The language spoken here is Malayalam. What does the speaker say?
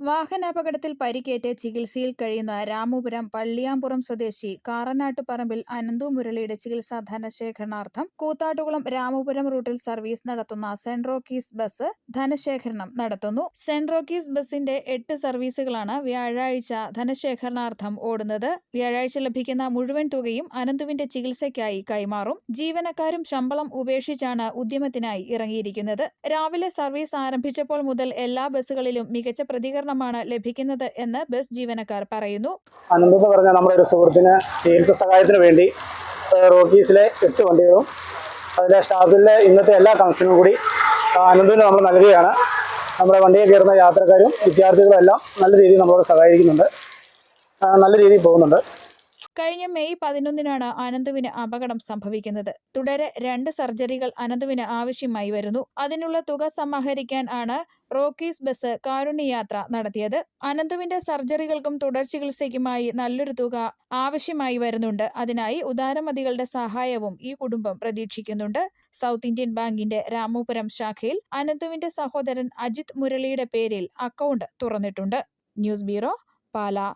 വാഹനാപകടത്തിൽ പരിക്കേറ്റ് ചികിത്സയിൽ കഴിയുന്ന രാമപുരം പള്ളിയാമ്പുറം സ്വദേശി കാറനാട്ടുപറമ്പിൽ അനന്തു മുരളിയുടെ ചികിത്സാ ധനശേഖരണാർത്ഥം കൂത്താട്ടുകുളം രാമപുരം റൂട്ടിൽ സർവീസ് നടത്തുന്ന സെന്റ് റോക്കീസ് ബസ് ധനശേഖരണം നടത്തുന്നു. സെന്റ് റോക്കീസ് ബസിന്റെ എട്ട് സർവീസുകളാണ് വ്യാഴാഴ്ച ധനശേഖരണാർത്ഥം ഓടുന്നത്. വ്യാഴാഴ്ച ലഭിക്കുന്ന മുഴുവൻ തുകയും അനന്തുവിന്റെ ചികിത്സയ്ക്കായി കൈമാറും. ജീവനക്കാരും ശമ്പളം ഉപേക്ഷിച്ചാണ് ഉദ്യമത്തിനായി ഇറങ്ങിയിരിക്കുന്നത്. രാവിലെ സർവീസ് ആരംഭിച്ചപ്പോൾ മുതൽ എല്ലാ ബസ്സുകളിലും മികച്ച പ്രതികരണമാണ് ലഭിക്കുന്നത് എന്ന് ബസ് ജീവനക്കാർ പറയുന്നു. അനന്ത് പറഞ്ഞ നമ്മുടെ ഒരു സുഹൃത്തിന് ചികിത്സ സഹായത്തിന് വേണ്ടി റോക്കീസിലെ എട്ട് വണ്ടികളും അതിലെ സ്റ്റാഫിലെ ഇന്നത്തെ എല്ലാ കണക്ഷനും കൂടി അനന്തിന് നമ്മൾ നൽകുകയാണ്. നമ്മുടെ വണ്ടിയിൽ കയറുന്ന യാത്രക്കാരും വിദ്യാർത്ഥികളും എല്ലാം നല്ല രീതിയിൽ നമ്മളോട് സഹായിക്കുന്നുണ്ട് നല്ല രീതിയിൽ പോകുന്നുണ്ട്. കഴിഞ്ഞ മെയ് പതിനൊന്നിനാണ് അനന്തുവിന് അപകടം സംഭവിക്കുന്നത്. തുടരെ രണ്ട് സർജറികൾ അനന്തുവിന് ആവശ്യമായി വരുന്നു. അതിനുള്ള തുക സമാഹരിക്കാൻ ആണ് റോക്കീസ് ബസ് കാരുണ്യയാത്ര നടത്തിയത്. അനന്തുവിന്റെ സർജറികൾക്കും തുടർ ചികിത്സയ്ക്കുമായി നല്ലൊരു തുക ആവശ്യമായി വരുന്നുണ്ട്. അതിനായി ഉദാരമതികളുടെ സഹായവും ഈ കുടുംബം പ്രതീക്ഷിക്കുന്നുണ്ട്. സൗത്ത് ഇന്ത്യൻ ബാങ്കിന്റെ രാമപുരം ശാഖയിൽ അനന്തുവിന്റെ സഹോദരൻ അജിത് മുരളിയുടെ പേരിൽ അക്കൗണ്ട് തുറന്നിട്ടുണ്ട്. News bureau Pala.